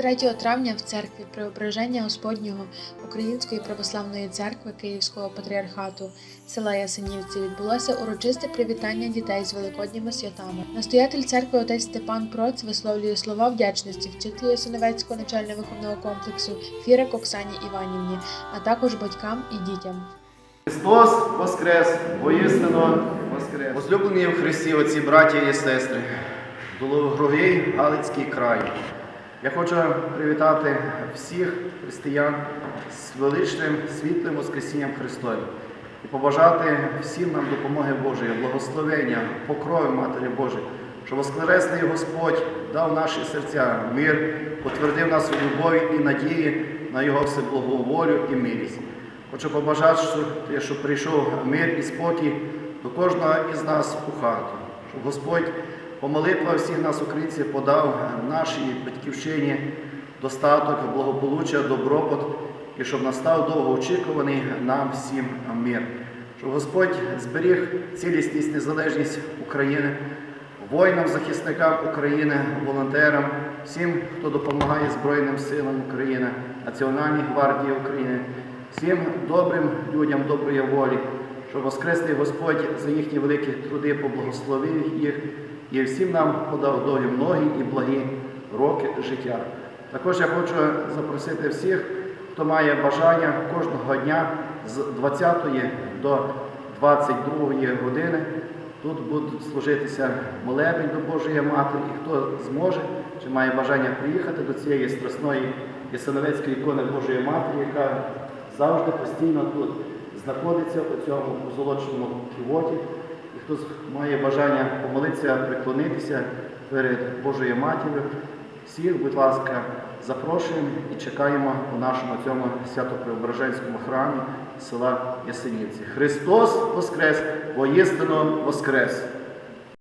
3 травня в церкві Преображення Господнього Української православної церкви Київського патріархату села Ясенівці відбулося урочисте привітання дітей з великодніми святами. Настоятель церкви отець Степан Проц висловлює слова вдячності вчителю Ясиновецького навчально-виховного комплексу Фірик Оксані Іванівні, а також батькам і дітям. Христос Воскрес, воістину Воскрес. Возлюблені в Христі, отці, браті і сестри, Дологровий Галицький край. Я хочу привітати всіх християн з величним світлим Воскресінням Христовим і побажати всім нам допомоги Божої, благословення, покрови Матері Божої, що Воскресний Господь дав наші серця мир, потвердив нас у любові і надії на Його всеблагу волю і милість. Хочу побажати, щоб прийшов мир і спокій до кожного із нас у хату, щоб Господь по молитвах всіх нас, українців, подав нашій батьківщині достаток, благополуччя, добробут, і щоб настав довгоочікуваний нам всім мир. Щоб Господь зберіг цілісність, незалежність України, воїнам, захисникам України, волонтерам, всім, хто допомагає Збройним силам України, Національній гвардії України, всім добрим людям доброї волі, щоб Воскресний Господь за їхні великі труди поблагословив їх і всім нам подав долі многі і благі роки життя. Також я хочу запросити всіх, хто має бажання кожного дня з 20 до 22 години Тут будуть служитися молебень до Божої Матері, і хто зможе чи має бажання приїхати до цієї страсної Ясиновецької ікони Божої Матері, яка завжди постійно тут знаходиться у цьому позолоченому ківоті. Хто має бажання помолитися, приклонитися перед Божою Матір'ю, всіх, будь ласка, запрошуємо і чекаємо у нашому цьому свято-преображенському храмі села Ясенівці. Христос Воскрес, воістину Воскрес!